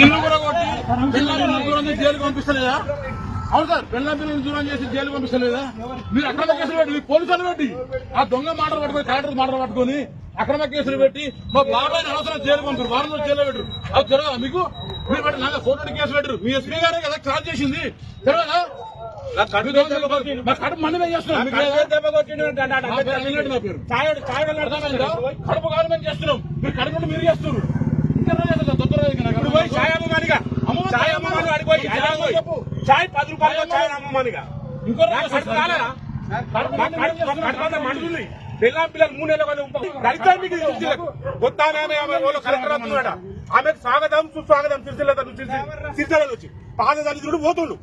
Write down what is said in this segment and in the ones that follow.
ఇల్లు కూడా కొట్టి పిల్లల దూరం చేసి జైలుకి పంపిస్తలేదా? అవును సార్ పిల్లల పిల్లలు దూరం చేసి జైలుకి పంపిస్తలేదా? మీరు అక్రమ కేసులు పెట్టి మీ పోలీసులు పెట్టి ఆ దొంగ మాటలు పట్టుకొని కలెక్టర్ మాటలు పట్టుకొని అక్రమ కేసులు పెట్టి మా బాబాయ్ అనవసరం జైలు పంపారు వారం రోజులు జైలు పెట్టరు. అది తెలియదా మీకు? మీరు పెట్టి నాకు ఫోటో కేసు పెట్టరు. మీ ఎస్పీ గారే కదా చార్జ్ చేసింది. తెలియదా మీ దొంగలు మా కడుపు మండమే చేస్తున్నాం? కడుపు గవర్నమెంట్ మీరు కడుపు మీరు చేస్తున్నారు ఇంకా రోజు చేస్తారు, తొందరగా ఇంకా నాకు ఇప్పుడు పోయి అమ్మమానిగా. అమ్మమాని వాడికి పోయి పది రూపాయలు అమ్మమానిగా. ఇంకో మండుతుంది పిల్లల పిల్లలు మూడు నెలలు. దళితులు మీకు. కొత్త ఆమె ఆమె ఆమె వాళ్ళు కలెక్టర్ అవుతున్నాడ ఆమెకు స్వాగతం సుస్వాగతం. సిరిసిల్ల సిరిసిల్ల వచ్చి పాద దళితుడు పోతుండు.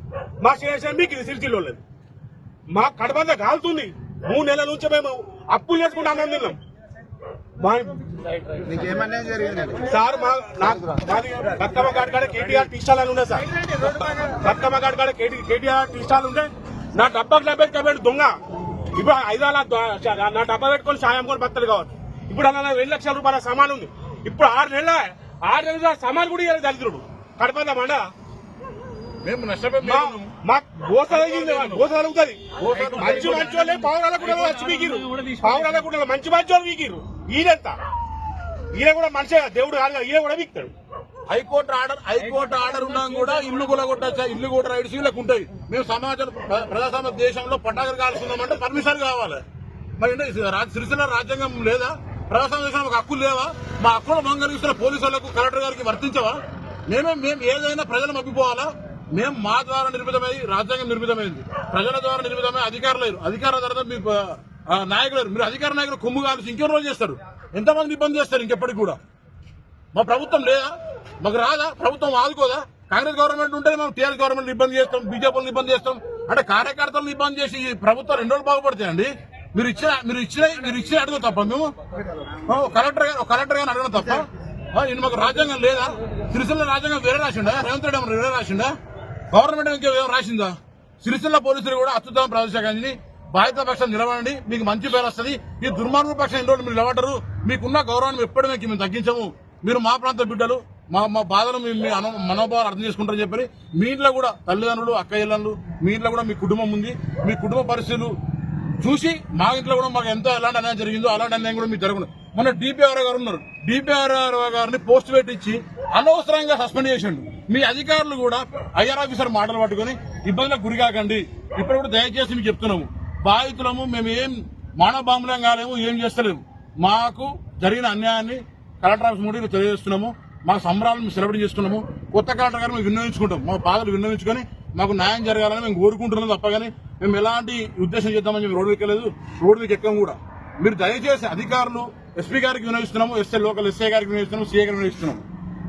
మా మీకు ఇది సిరిసిల్ల మా కడబంద కాలుతుంది మూడు నెలల నుంచి మేము అప్పులు చేసుకుంటూ అన్నం తిన్నాం. జరిగింది సార్ మా నాకు మాది బతుకమ్మ గాడి కాడ కేటీఆర్ టీ స్టాల్ అని ఉండే సార్. బతుకమ్మ గాడి కాడ కేటీ- కేటీఆర్ టీ స్టాల్ నా డబ్బా డబ్బా కాబట్టి దొంగ. ఇప్పుడు ఐదాల నా డబ్బా పెట్టుకొని సాయం కూడా బత్తలు కావచ్చు. ఇప్పుడు అలా రెండు లక్షల రూపాయల సామాన్ ఉంది. ఇప్పుడు ఆరు నెలల ఆరు నెలల సామాన్ కూడా ఇవ్వాలి దళితుడు. కడపద మండ. మేము నష్టపోయి మా మా గోస తగిలింది, గోస తగులుతుంది. మంచి మంచి వాళ్ళే పావురాల కూడా వచ్చి వీకిరు పావురాల కూడా మంచి మంచి వాళ్ళు వీకిరు ఈయనంత. ఈయన కూడా మనిషి దేవుడు కాదు ఈయన కూడా వీక్తాడు high court order high court order ఉన్నా కూడా ఇల్లు కూడా కొట్టచ్చా ఇల్లు కూడా రైడ్స్ వీళ్ళకి ఉంటాయి. మేము సమాజం ప్రజాస్వామ్య దేశంలో పటాకులు కాల్చుకున్నామంటే పర్మిషన్ కావాలి. మరి సిరిసిల్ల రాజ్యాంగం లేదా? ప్రజాస్వామ్య దేశంలో మాకు హక్కులు లేవా? మా హక్కులు మంగళిస్తున్న పోలీసు వాళ్ళకు కలెక్టర్ గారికి వర్తించవా? మేమే మేము ఏదైనా ప్రజలు మప్పిపోవాలా మేము మా ద్వారా నిర్మితమై రాజ్యాంగం నిర్మితమైంది. ప్రజల ద్వారా నిర్మితమై అధికారులు లేరు. అధికారుల తర్వాత మీ నాయకులు మీరు అధికార నాయకులు కొమ్ము కాదు ఇంకెన్ని చేస్తారు? ఎంతమంది ఇబ్బంది చేస్తారు ఇంకెప్పటికి కూడా? మా ప్రభుత్వం లేదా? మాకు రాదా? ప్రభుత్వం ఆదుకోదా? కాంగ్రెస్ గవర్నమెంట్ ఉంటే మనం టీఆర్ఎస్ గవర్నమెంట్ ఇబ్బంది చేస్తాం బీజేపీని ఇబ్బంది చేస్తాం. అంటే కార్యకర్తలను ఇబ్బంది చేసి ఈ ప్రభుత్వం రెండు రోజులు బాగుపడతాయండి మీరు ఇచ్చిన మీరు ఇచ్చిన మీరు ఇచ్చిన అడగదు తప్ప మేము. ఓ, కలెక్టర్ గారు కలెక్టర్ గారు అడగడం తప్ప. నేను మాకు రాజ్యాంగం లేదా? సిరిసిల్ల రాజ్యాంగం వేరే రాసిండా? రేవంత్ రెడ్డి వేరే రాసిండా? గవర్నమెంట్ ఇంకేం రాసిందా? సిరిసిల్ల పోలీసులు కూడా అత్యుత్తమ ప్రదర్శకాన్ని బాధిత పక్షం నిలబడండి మీకు మంచి పేరు వస్తుంది. ఈ దుర్మార్గ పక్షం ఎన్ని రోజులు మీరు నిలబడరు మీకున్న గౌరవాన్ని ఎప్పటికీ మేము తగ్గించము. మీరు మా ప్రాంత బిడ్డలు మా మా బాధలు మీ మీ అను మనోభావాలు అర్థం చేసుకుంటారని చెప్పి మీ ఇంట్లో కూడా తల్లిదండ్రులు అక్కయ్యలు మీ ఇంట్లో కూడా మీ కుటుంబం ఉంది. మీ కుటుంబ పరిస్థితులు చూసి మా ఇంట్లో కూడా మాకు ఎంత ఎలాంటి అన్యాయం జరిగిందో అలాంటి అన్యాయం కూడా మీకు జరగదు మొన్న డిపిఆర్ గారు ఉన్నారు. డిపిఆర్ గారిని పోస్ట్ పెట్టించి అనవసరంగా సస్పెండ్ చేసిండు. మీ అధికారులు కూడా ఐఆర్ ఆఫీసర్ మాటలు పట్టుకొని ఇబ్బందులకు గురికాకండి. ఇప్పుడు కూడా దయచేసి మీకు చెప్తున్నాము. బాధితులము మేము ఏం మానవ కాలేము ఏం చేస్తలేము. మాకు జరిగిన అన్యాయాన్ని కలెక్టర్ ఆఫీస్ ముందు తెలియజేస్తున్నాము. మా సంబరాలను మేము సెలబ్రేట్ చేసుకున్నాము. కొత్త కలెక్టర్ గారు మేము విన్నవించుకుంటాం. మా బాధలు విన్నవించుకొని మాకు న్యాయం జరగాలని మేము కోరుకుంటున్నాం తప్ప కానీ మేము ఎలాంటి ఉద్దేశం చేద్దామని చెప్పి రోడ్డు ఎక్కలేదు రోడ్డు ఎక్కం కూడా. మీరు దయచేసి అధికారులు ఎస్పీ గారికి వినవిస్తున్నాము ఎస్ఐ లోకల్ ఎస్ఏ గారికి వినవిస్తున్నాము సీఏ గారికి వినియోగిస్తున్నాము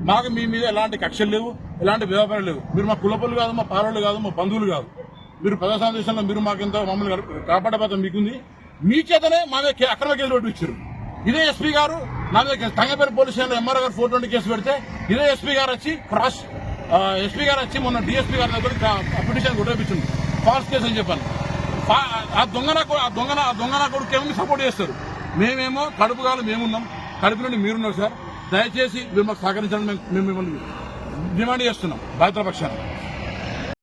మాకు మీ మీద ఎలాంటి కక్షలు లేవు ఎలాంటి వ్యాపారాలు లేవు. మీరు మా కులపలు కాదు మా పాలలు కాదు మా బంధువులు కాదు. మీరు ప్రజా దేశంలో మీరు మాకు ఇంత మమ్మల్ని గడప- కాపాడే బాధ్యత మీకుంది. మీ చేతనే మా మీద కే- అక్రమ కేసులు పెట్టించారు ఇదే ఎస్పీ గారు నా మీద తంగపేరు పోలీస్ స్టేషన్లో ఎంఆర్ఓ గారు ఫోర్ ట్వంటీ కేసు పెడితే ఇదే ఎస్పీ గారు వచ్చి క్రాస్ ఎస్పీ గారు వచ్చి మొన్న డిఎస్పీ గారి దగ్గర పిటిషన్ కొట్టేపించింది ఫాల్స్ కేసు అని చెప్పాను ఆ దొంగన ఆ దొంగన ఆ దొంగన కొడుకు ఏమో సపోర్ట్ చేస్తారు. మేమేమో కడుపు కాలం మేమున్నాం. కడుపు నుండి మీరున్నారు సార్. దయచేసి మీరు మాకు సహకరించాలని మేము మేము మిమ్మల్ని డిమాండ్ చేస్తున్నాం. బాధితుల పక్షాన్ని